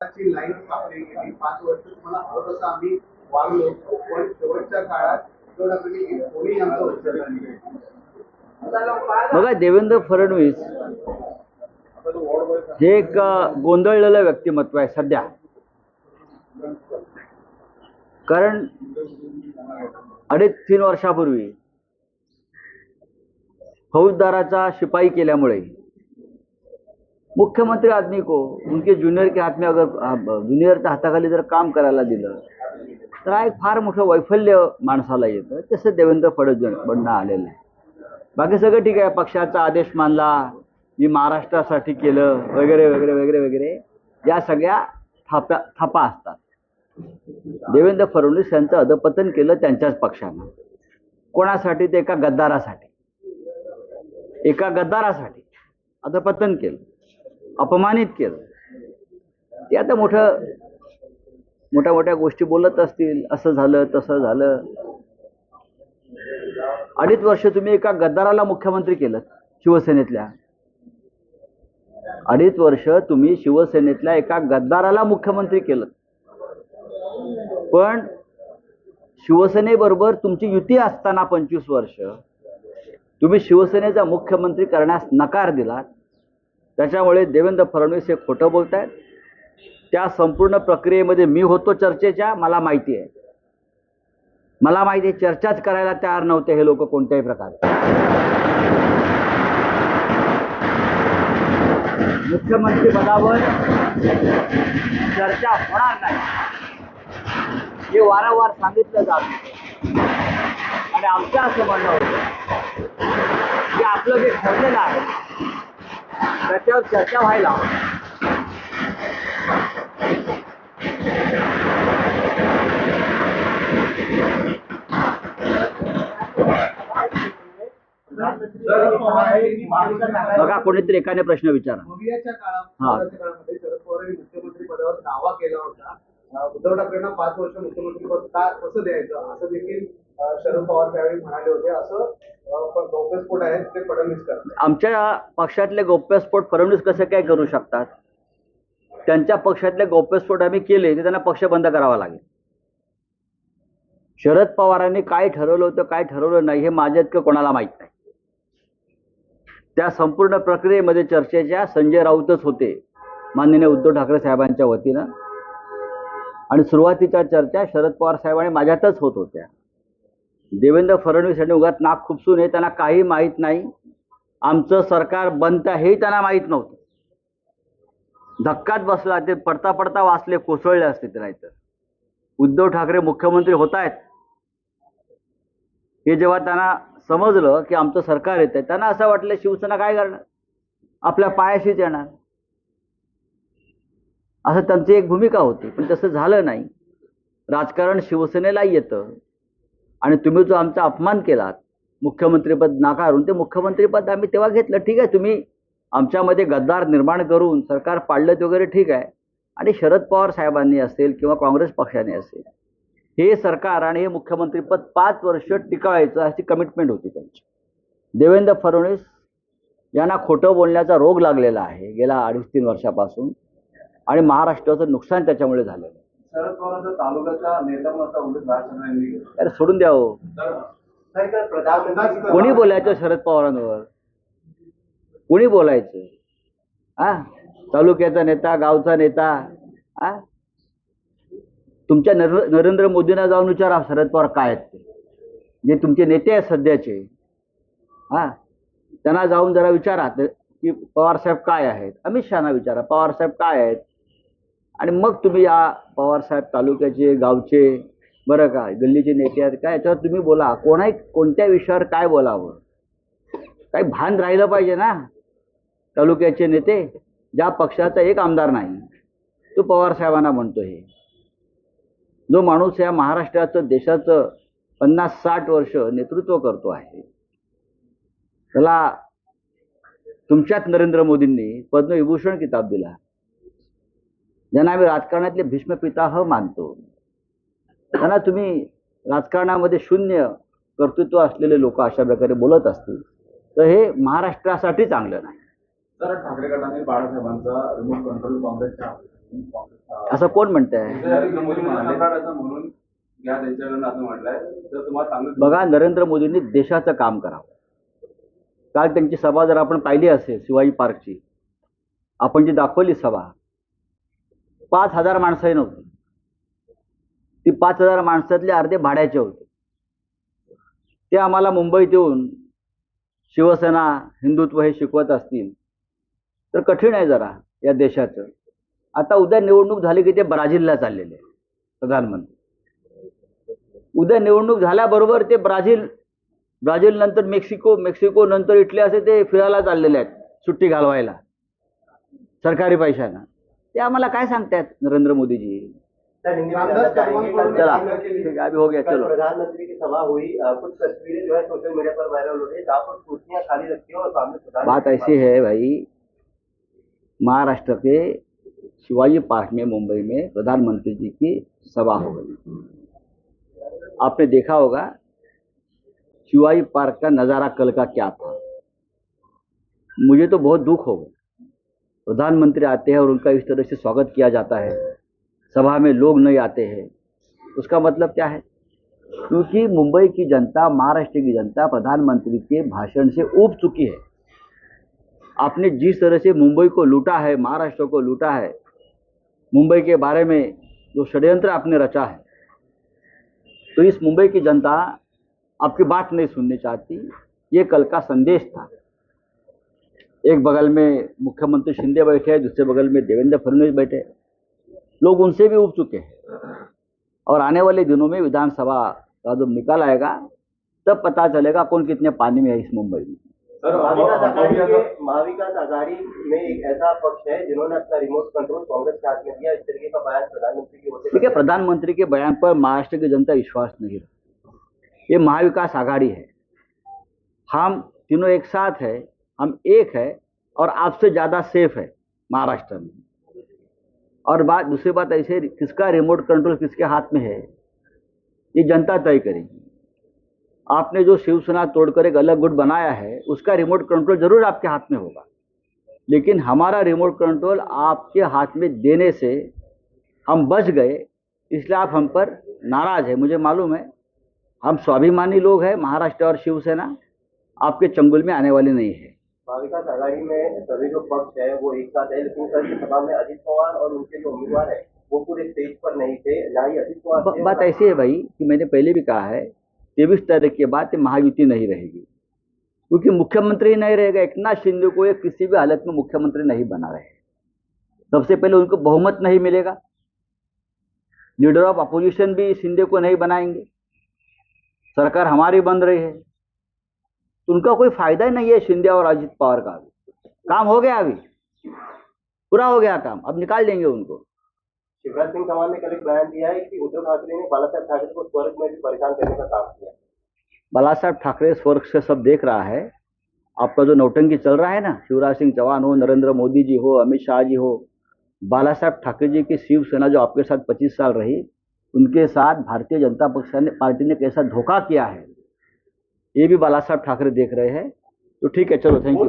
ची लाईन आपली गेली पाच वर्ष तुम्हाला हवं तसं आम्ही वागलो. पण शेवटच्या काळात कोणी आमचं उच्चारण बघा देवेंद्र फडणवीस हे एक गोंधळलेलं व्यक्तिमत्व आहे सध्या. कारण अडीच तीन वर्षापूर्वी फौजदाराचा शिपाई केल्यामुळे मुख्यमंत्री आदमी को उनके जूनियर के हात में अगर ज्युनियरच्या हाताखाली जर काम करायला दिलं तर हा एक फार मोठं वैफल्य माणसाला येतं तसं देवेंद्र फडणवीस आलेलं. आहे बाकी सगळं ठीक आहे पक्षाचा आदेश मानला मी महाराष्ट्रासाठी केलं वगैरे वगैरे वगैरे वगैरे या सगळ्या थाप्या थापा असतात. देवेंद्र फडणवीस यांचं अधपतन केलं त्यांच्याच पक्षानं. कोणासाठी? ते एका गद्दारासाठी. एका गद्दारासाठी अधपतन केलं. अपमानित केलं. ते आता मोठं मोठ्या मोठ्या गोष्टी बोलत असतील असं झालं तसं झालं. अडीच वर्ष तुम्ही एका गद्दाराला मुख्यमंत्री केलं शिवसेनेतल्या. अडीच वर्ष तुम्ही शिवसेनेतल्या एका गद्दाराला मुख्यमंत्री केलं. पण शिवसेनेबरोबर तुमची युती असताना पंचवीस वर्ष तुम्ही शिवसेनेचा मुख्यमंत्री करण्यास नकार दिलात. त्याच्यामुळे देवेंद्र फडणवीस हे खोटं बोलतायत. त्या संपूर्ण प्रक्रियेमध्ये मी होतो चर्चेच्या मला माहिती आहे. मला माहिती आहे चर्चाच करायला तयार नव्हते हे लोक कोणत्याही प्रकारे. मुख्यमंत्री पदावर चर्चा होणार नाही. हे वारंवार सांगितलं जात आणि आमचं असं म्हणणं होतं की आपलं जे ठरलेलं आहे त्याच्यावर चर्चा व्हायला. बघा कोणीतरी एकाने प्रश्न विचारा हा. मुख्यमंत्री पदावर दावा केला होता उद्धव ठाकरेंना पाच वर्ष मुख्यमंत्री पद का कसं द्यायचं असं देखील शरद पवार त्यावेळी म्हणाले होते असं गौप्यस्फोट आहेत ते फडणवीस करतात. आमच्या पक्षातले गौप्यस्फोट फडणवीस कसे काय करू शकतात? त्यांच्या पक्षातले गौप्यस्फोट आम्ही केले ते त्यांना पक्ष बंद करावा लागेल. शरद पवारांनी काय ठरवलं होतं काय ठरवलं नाही हे माझ्या इतकं कोणाला माहीत नाही. त्या संपूर्ण प्रक्रियेमध्ये चर्चेच्या संजय राऊतच होते माननीय उद्धव ठाकरे साहेबांच्या वतीनं. आणि सुरुवातीच्या चर्चा शरद पवार साहेबांनी माझ्यातच होत होत्या. देवेंद्र फडणवीस यांनी उगात नाक खुपसून हे त्यांना काही माहीत नाही. आमचं सरकार बनतं हेही त्यांना माहीत नव्हतं. धक्काच बसला ते पडता पडता वाचले कोसळले असते ते नाहीतर. उद्धव ठाकरे मुख्यमंत्री होत आहेत. हे जेव्हा त्यांना समजलं की आमचं सरकार येत आहे त्यांना असं वाटलं शिवसेना काय करणार? आपल्या पायाशीच येणार. असं त्यांची एक भूमिका होती पण तसं झालं नाही. राजकारण शिवसेनेला येतं. आणि तुम्ही जो आमचा अपमान केलात मुख्यमंत्रीपद नाकारून ते मुख्यमंत्रीपद आम्ही तेव्हा घेतलं. ठीक आहे तुम्ही आमच्यामध्ये गद्दार निर्माण करून सरकार पाडलं वगैरे ठीक आहे. आणि शरद पवार साहेबांनी असेल किंवा काँग्रेस पक्षाने असेल हे सरकार आणि हे मुख्यमंत्रीपद पाच वर्ष टिकावायचं अशी कमिटमेंट होती त्यांची. देवेंद्र फडणवीस यांना खोटं बोलण्याचा रोग लागलेला आहे. गेल्या अडीच तीन वर्षापासून. आणि महाराष्ट्राचं नुकसान त्याच्यामुळे झालेलं शरद पवारांचा तालुक्याचा नेता म्हणून असा उल्लेख राज यांनी केला. अरे सोडून द्या हो. तर नाही तर प्रधानमंत्री कोणी बोलायचं शरद पवारांवर? कोणी बोलायचं? हा तालुक्याचा नेता गावचा नेता हा तुमच्या नर नरेंद्र मोदींना जाऊन विचारा शरद पवार काय आहेत ते. जे तुमचे नेते आहेत सध्याचे. हा त्यांना जाऊन जरा विचारा ते- की पवारसाहेब काय आहेत? अमित शहाना विचारा पवारसाहेब काय आहेत? आणि मग तुम्ही या पवारसाहेब तालुक्याचे गावचे बरं का गल्लीचे नेते आहेत काय याच्यावर तुम्ही बोला. कोणाही कोणत्या विषयावर काय बोलावं? काही भान राहिलं पाहिजे ना. तालुक्याचे नेते ज्या पक्षाचा एक आमदार नाही तो पवार साहेबांना म्हणतो हे. जो माणूस या महाराष्ट्राचं देशाचं पन्नास साठ वर्ष नेतृत्व करतो आहे त्याला तुमच्याच नरेंद्र मोदींनी पद्मविभूषण किताब दिला. ज्यांना आम्ही राजकारणातले भीष्म पिताह मानतो. त्यांना तुम्ही राजकारणामध्ये शून्य कर्तृत्व असलेले लोक अशा प्रकारे बोलत असतील तर हे महाराष्ट्रासाठी चांगलं नाही. तर ठाकरे गटाने बाळासाहेबांचा रिमोट कंट्रोल काँग्रेसच्या असं कोण म्हणत आहे बघा नरेंद्र मोदींनी देशाचं काम करावं. काल त्यांची सभा जर आपण पाहिली असेल शिवाजी पार्कची आपण जी दाखवली सभा पाच हजार माणसंही नव्हती. ती पाच हजार माणसातले अर्धे भाड्याचे होते. ते आम्हाला मुंबईत येऊन शिवसेना हिंदुत्व हे शिकवत असतील तर कठीण आहे जरा या देशाचं. आता उद्या निवडणूक झाली की ते ब्राझीलला चाललेले आहे, प्रधानमंत्री. उद्या निवडणूक झाल्याबरोबर ते ब्राझील ब्राझील नंतर मेक्सिको मेक्सिको नंतर इटली असे ते फिरायला चाललेले आहेत सुट्टी घालवायला सरकारी पैशानं. ते आम्हाला काय सांगतायत नरेंद्र मोदीजी. चला. ठीक है, अभी हो गया चलो. प्रधानमंत्री की सभा हुई कुछ तस्वीरें जो है सोशल मीडिया पर वायरल हो रही है जहाँ पर कुर्सियाँ खाली रखी और सामने बात ऐसी है भाई महाराष्ट्र के शिवाजी पार्क में मुंबई में प्रधानमंत्री जी की सभा हो गई। आपने देखा होगा शिवाजी पार्क का नज़ारा कल का क्या था? मुझे तो बहुत दुख हो गया। प्रधानमंत्री आते हैं और उनका इस तरह से स्वागत किया जाता है। सभा में लोग नहीं आते हैं। उसका मतलब क्या है? क्योंकि मुंबई की जनता, महाराष्ट्र की जनता प्रधानमंत्री के भाषण से ऊब चुकी है। आपने जिस तरह से मुंबई को लूटा है, महाराष्ट्र को लूटा है, मुंबई के बारे में जो षड्यंत्र आपने रचा है तो इस मुंबई की जनता आपकी बात नहीं सुननी चाहती। ये कल का संदेश था। एक बगल में मुख्यमंत्री शिंदे बैठे हैं दूसरे बगल में देवेंद्र फडणवीस बैठे हैं। लोग उनसे भी उब चुके हैं। और आने वाले दिनों में विधानसभा का जब निकाल आएगा तब पता चलेगा कौन कितने पानी में है इस मुंबई में। सर महाविकास आघाड़ी में एक ऐसा पक्ष है जिन्होंने अपना रिमोट कंट्रोल कांग्रेस के हाथ में दिया। इस तरीके का बयान प्रधानमंत्री की है प्रधानमंत्री के बयान पर महाराष्ट्र की जनता विश्वास नहीं रखती। ये महाविकास आघाड़ी है। हम तीनों एक साथ है। हम एक है और आपसे ज़्यादा सेफ़ है महाराष्ट्र में। और बात, दूसरी बात ऐसे, किसका रिमोट कंट्रोल किसके हाथ में है? ये जनता तय करेगी। आपने जो शिवसेना तोड़कर एक अलग गुट बनाया है, उसका रिमोट कंट्रोल ज़रूर आपके हाथ में होगा। लेकिन हमारा रिमोट कंट्रोल आपके हाथ में देने से हम बच गए, इसलिए आप हम पर नाराज़ है। मुझे मालूम है, हम स्वाभिमानी लोग हैं महाराष्ट्र और शिवसेना आपके चंगुल में आने वाले नहीं है। महाविकास आघाड़ी में सभी जो पक्ष है वो एक साथ है लेकिन कल की सभा में अजित पवार और उनके जो उम्मीदवार है वो पूरे स्टेज पर नहीं थे ना ही अजित पवार बात ऐसी है भाई कि मैंने पहले भी कहा है तेईस तारीख के बाद महायुति नहीं रहेगी। क्योंकि मुख्यमंत्री नहीं रहेगा एक नाथ शिंदे को ये किसी भी हालत में मुख्यमंत्री नहीं बना रहे सबसे पहले उनको बहुमत नहीं मिलेगा। लीडर ऑफ़ अपोजिशन भी शिंदे को नहीं बनाएँगे। सरकार हमारी बन रही है। उनका कोई फ़ायदा ही नहीं है शिंदे और अजित पवार का अभी काम हो गया अभी। पूरा हो गया काम। अब निकाल देंगे उनको। शिवराज सिंह चौहान ने कल एक बयान दिया है कि उद्धव ठाकरे ने बाला साहब ठाकरे को स्वर्ग में भी परेशान करने का काम किया। बाला साहब ठाकरे स्वर्ग से सब देख रहा है। आपका जो नौटंकी चल रहा है ना शिवराज सिंह चौहान हो नरेंद्र मोदी जी हो अमित शाह जी हो बाला साहब ठाकरे जी की शिवसेना जो आपके साथ 25 साल रही उनके साथ भारतीय जनता पक्ष ने पार्टी ने कैसा धोखा किया है? ये भी बाला साहब ठाकरे देख रहे हैं। तो ठीक है चलो थैंक यू